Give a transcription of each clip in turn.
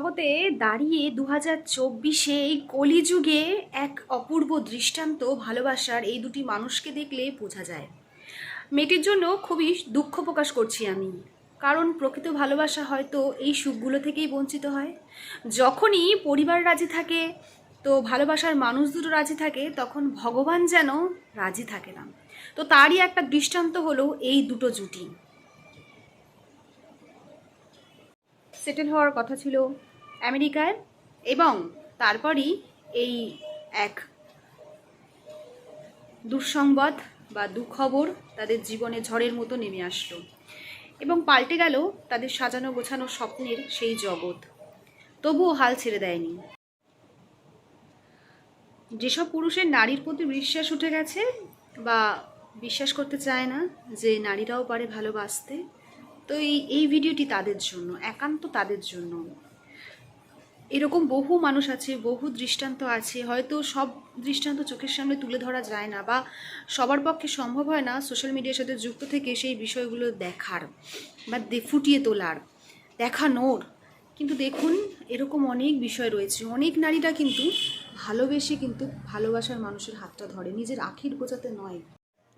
জগতে দাঁড়িয়ে দু হাজার চব্বিশে এই কলিযুগে এক অপূর্ব দৃষ্টান্ত ভালোবাসার এই দুটি মানুষকে দেখলে বোঝা যায়। মেয়েটির জন্য খুবই দুঃখ প্রকাশ করছি আমি। কারণ প্রকৃত ভালোবাসা হয়তো এই সুখগুলো থেকেই বঞ্চিত হয়। যখনই পরিবার রাজি থাকে, তো ভালোবাসার মানুষ দুটো রাজি থাকে, তখন ভগবান যেন রাজি থাকে না। তো তারই একটা দৃষ্টান্ত হলো এই দুটো জুটি। সেটেল হওয়ার কথা ছিল। আমেরিকায় এবং তারপরই এই এক দুঃসংবাদ বা দুঃখবর তাদের জীবনে ঝড়ের মতো নেমে আসলো এবং পাল্টে গেল তাদের সাজানো গোছানো স্বপ্নের সেই জগৎ। তবুও হাল ছেড়ে দেয়নি। যেসব পুরুষের নারীর প্রতি বিশ্বাস উঠে গেছে বা বিশ্বাস করতে চায় না যে নারীরাও পারে ভালোবাসতে, তো এই এই ভিডিওটি তাদের জন্য, একান্ত তাদের জন্য। এরকম বহু মানুষ আছে, বহু দৃষ্টান্ত আছে, হয়তো সব দৃষ্টান্ত চোখের সামনে তুলে ধরা যায় না বা সবার পক্ষে সম্ভব হয় না সোশ্যাল মিডিয়ার সাথে যুক্ত থেকে সেই বিষয়গুলো দেখার বা ফুটিয়ে তোলার দেখানোর কিন্তু দেখুন, এরকম অনেক বিষয় রয়েছে, অনেক নারীরা কিন্তু ভালোবেসে কিন্তু ভালোবাসার মানুষের হাতটা ধরে, নিজের আখির গোছাতে নয়।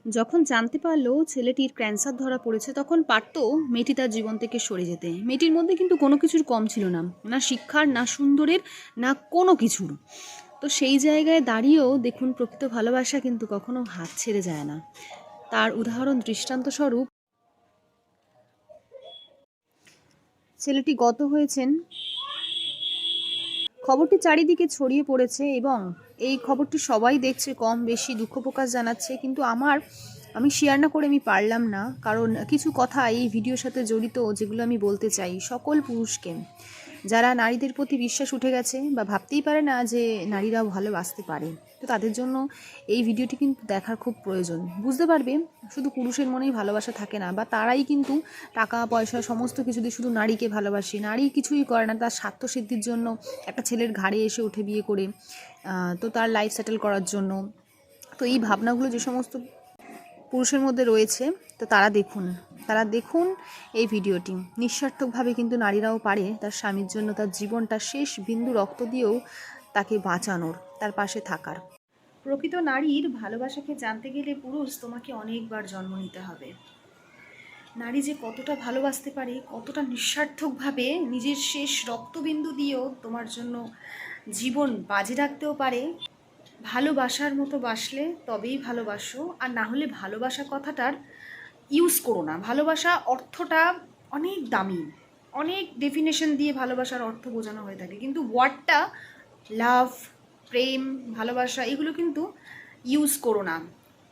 যখন জানতে পারল ছেলেটির ক্যান্সার ধরা পড়েছে, তখন পারত মেয়েটি তার জীবন থেকে সরে যেতে। মেয়েটির মধ্যে কিন্তু কোনো কিছুর কম ছিল না না শিক্ষার, না সুন্দরের, না কোনো কিছুর। তো সেই জায়গায় দাঁড়িয়েও দেখুন, প্রকৃত ভালোবাসা কিন্তু কখনো হাত ছেড়ে যায় না। তার উদাহরণ দৃষ্টান্ত স্বরূপ, ছেলেটি গত হয়েছেন খবরটি চারিদিকে ছড়িয়ে পড়েছে এবং এই খবরটি সবাই দেখছে, কম বেশি দুঃখ প্রকাশ জানাচ্ছে। কিন্তু আমার, আমি শেয়ার না করে আমি পারলাম না। কারণ কিছু কথা এই ভিডিওর সাথে জড়িত যেগুলো আমি বলতে চাই। সকল পুরুষকে যারা নারীদের প্রতি বিশ্বাস উঠে গেছে বা ভাবতেই পারে না যে নারীরাও ভালোবাসতে পারে, তো তাদের জন্য এই ভিডিওটি কিন্তু দেখার খুব প্রয়োজন। বুঝতে পারবে, শুধু পুরুষের মনেই ভালোবাসা থাকে না, বা তারাই কিন্তু টাকা, পয়সা, সমস্ত কিছু দিয়ে শুধু নারীকে ভালোবাসে। নারী কিছুই করে না, তার স্বার্থসিদ্ধির জন্য একটা ছেলের ঘাড়ে এসে উঠে বিয়ে করে তো তার লাইফ সেটেল করার জন্য। তো এই ভাবনাগুলো যে সমস্ত পুরুষের মধ্যে রয়েছে, তো তারা দেখুন। তারা দেখুন এই ভিডিওটি। নিঃস্বার্থকভাবে কিন্তু নারীরাও পারে তার স্বামীর জন্য তার জীবনটা শেষ বিন্দু রক্ত দিয়েও তাকে বাঁচানোর, তার পাশে থাকার। প্রকৃত নারীর ভালোবাসাকে জানতে গেলে পুরুষ তোমাকে অনেকবার জন্ম নিতে হবে। নারী যে কতটা ভালোবাসতে পারে, কতটা নিঃস্বার্থকভাবে নিজের শেষ রক্তবিন্দু দিয়েও তোমার জন্য জীবন বাজে রাখতেও পারে। ভালোবাসার মতো বাসলে তবেই ভালোবাসো, আর না হলে ভালোবাসা কথাটার ইউজ করো না। ভালোবাসা অর্থটা অনেক দামি। অনেক ডেফিনেশন দিয়ে ভালোবাসার অর্থ বোঝানো হয়ে থাকে। কিন্তু ওয়ার্ডটা লাভ প্রেম, ভালোবাসা এগুলো কিন্তু ইউজ করো না।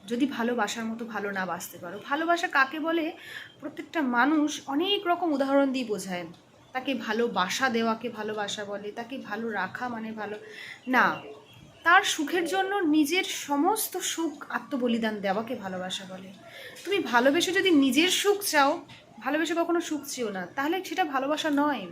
যদি ভালোবাসার মতো ভালো না বাসতে পারো। ভালোবাসা কাকে বলে? প্রত্যেকটা মানুষ অনেক রকম উদাহরণ দিয়ে বোঝায়। তাকে ভালোবাসা দেওয়াকে ভালোবাসা বলে, তাকে ভালো রাখা মানে ভালো না। তার সুখের জন্য নিজের সমস্ত সুখ আত্মবলিদান দেওয়াকে ভালোবাসা বলে। তুমি ভালোবেসে যদি নিজের সুখ চাও, ভালোবেসে কখনো সুখ চেও না, তাহলে সেটা ভালোবাসা নয়।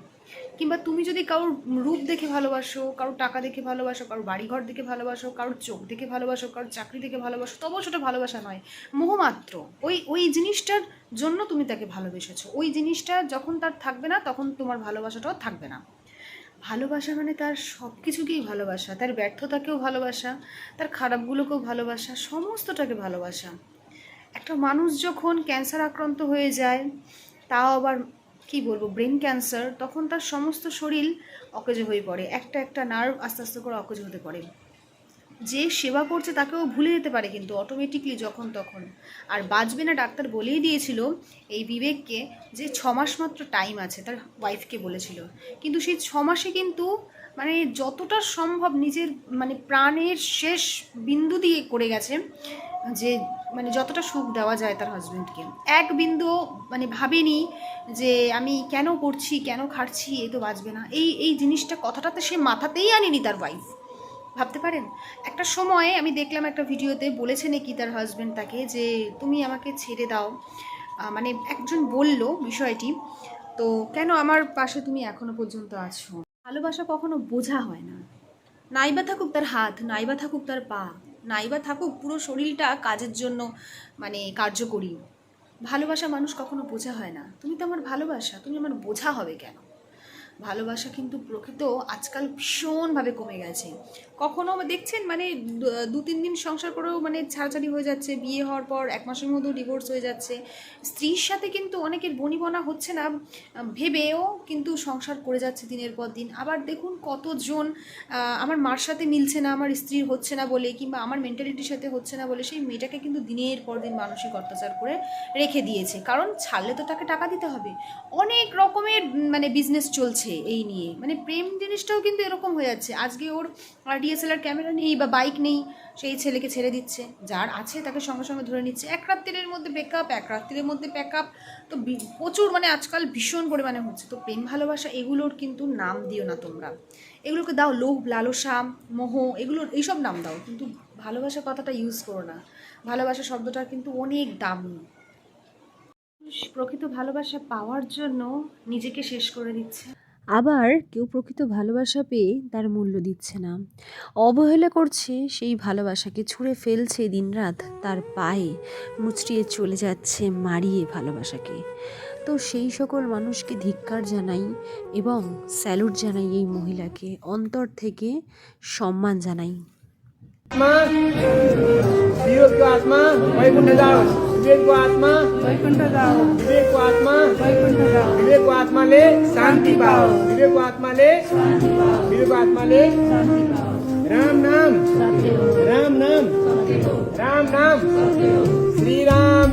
কিংবা তুমি যদি কারোর রূপ দেখে ভালোবাসো, কারোর টাকা দেখে ভালোবাসো, কারোর বাড়িঘর দেখে ভালোবাসো, কারোর চোখ দেখে ভালোবাসো, কারোর চাকরি দেখে ভালোবাসো, তবুও সেটা ভালোবাসা নয়। মোহমাত্র। ওই ওই জিনিসটার জন্য তুমি তাকে ভালোবেসেছো। ওই জিনিসটা যখন তার থাকবে না, তখন তোমার ভালোবাসাটাও থাকবে না। ভালোবাসা মানে তার সব কিছুকেই ভালোবাসা, তার ব্যর্থতাকেও ভালোবাসা, তার খারাপগুলোকেও ভালোবাসা, সমস্তটাকে ভালোবাসা। একটা মানুষ যখন ক্যান্সার আক্রান্ত হয়ে যায়, তাও আবার কি বলব, ব্রেন ক্যান্সার, তখন তার সমস্ত শরীর অকেজ হয়ে পড়ে, একটা একটা নার্ভ আস্তে আস্তে করে অকেজ হতে পারে যে সেবা করছে তাকেও ভুলে যেতে পারে কিন্তু অটোমেটিকলি যখন তখন। আর বাঁচবে না ডাক্তার বলেই দিয়েছিল এই বিবেককে যে ছ মাস মাত্র টাইম আছে, তার ওয়াইফকে বলেছিল। কিন্তু সেই ছ মাসে কিন্তু মানে যতটা সম্ভব নিজের মানে প্রাণের শেষ বিন্দু দিয়ে করে গেছে যে মানে যতটা সুখ দেওয়া যায় তার হাজব্যান্ডকে এক বিন্দু মানে ভাবেনি যে আমি কেন করছি, কেন খাচ্ছি এ তো বাঁচবে না। এই এই জিনিসটা কথাটাতে সে মাথাতেই আনেনি তার ওয়াইফ ভাবতে পারেন? একটা সময় আমি দেখলাম একটা ভিডিওতে বলেছে নাকি তার হাজব্যান্ড তাকে যে, তুমি আমাকে ছেড়ে দাও। মানে একজন বলল বিষয়টি। তো কেন আমার পাশে তুমি এখনও পর্যন্ত আছো? ভালোবাসা কখনো বোঝা হয় না। নাইবা থাকুক তার হাত, নাইবা থাকুক তার পা, নাইবা থাকুক পুরো শরীরটা কাজের জন্য মানে কার্যকরী। ভালোবাসা মানুষ কখনো বোঝা হয় না। তুমি তো আমার ভালোবাসা, তুমি আমার বোঝা হবে কেন? ভালোবাসা কিন্তু প্রকৃত আজকাল ভীষণভাবে কমে গেছে। কখনো দেখছেন মানে দু- তিন দিন সংসার করেও মানে ছাড়াছাড়ি হয়ে যাচ্ছে, বিয়ে হওয়ার পর এক মাসের মধ্যেও ডিভোর্স হয়ে যাচ্ছে। স্ত্রীর সাথে কিন্তু অনেকের বনিবনা হচ্ছে না, ভেবেও কিন্তু সংসার করে যাচ্ছে দিনের পর দিন। আবার দেখুন কতজন আমার মার সাথে মিলছে না, আমার স্ত্রীর হচ্ছে না বলে কিংবা আমার মেন্টালিটির সাথে হচ্ছে না বলে সেই মেয়েটাকে কিন্তু দিনের পর দিন মানসিক অত্যাচার করে রেখে দিয়েছে। কারণ ছাড়লে তো তাকে টাকা দিতে হবে। অনেক রকমের মানে বিজনেস চলছে। এই নিয়ে। মানে প্রেম জিনিসটাও কিন্তু এরকম হয়ে যাচ্ছে। আজকে ওর ডিএসএলআর ক্যামেরা নেই বা বাইক নেই, সেই ছেলেকে ছেড়ে দিচ্ছে। যার আছে তাকে সঙ্গে সঙ্গে ধরে নিচ্ছে। এক রাত্রির মধ্যে ব্রেকআপ এক রাত্রির মধ্যে প্যাকআপ তো প্রচুর মানে আজকাল ভীষণ পরিমাণে হচ্ছে। তো প্রেম ভালোবাসা এগুলোর কিন্তু নাম দিও না তোমরা। এগুলোকে দাও লোভ, লালসা, মোহ, এগুলোর এইসব নাম দাও। কিন্তু ভালোবাসা কথাটা ইউজ করো না। ভালোবাসা শব্দটার কিন্তু অনেক দামি। প্রকৃত ভালোবাসা পাওয়ার জন্য নিজেকে শেষ করে দিচ্ছে। আবার কেউ প্রকৃত ভালোবাসা পেয়ে তার মূল্য দিচ্ছে না। অবহেলা করছে সেই ভালোবাসাকে ছুঁড়ে ফেলছে দিনরাত তার পায়ে, মুচড়িয়ে চলে যাচ্ছে মারিয়ে ভালোবাসাকে। তো সেই সকল মানুষকে ধিক্কার জানাই এবং স্যালুট জানাই এই মহিলাকে, অন্তর থেকে সম্মান জানাই। মা विवेक को आत्मा। वैकुंठ जाओ। विवेक को आत्मा। वैकुंठ जाओ। विवेक को आत्मा वैकुंठ जाओ विवेक को आत्मा ले शांति पाओ। विवेक को आत्मा ले विवेक को आत्मा ले राम नाम। राम नाम राम नाम। श्री राम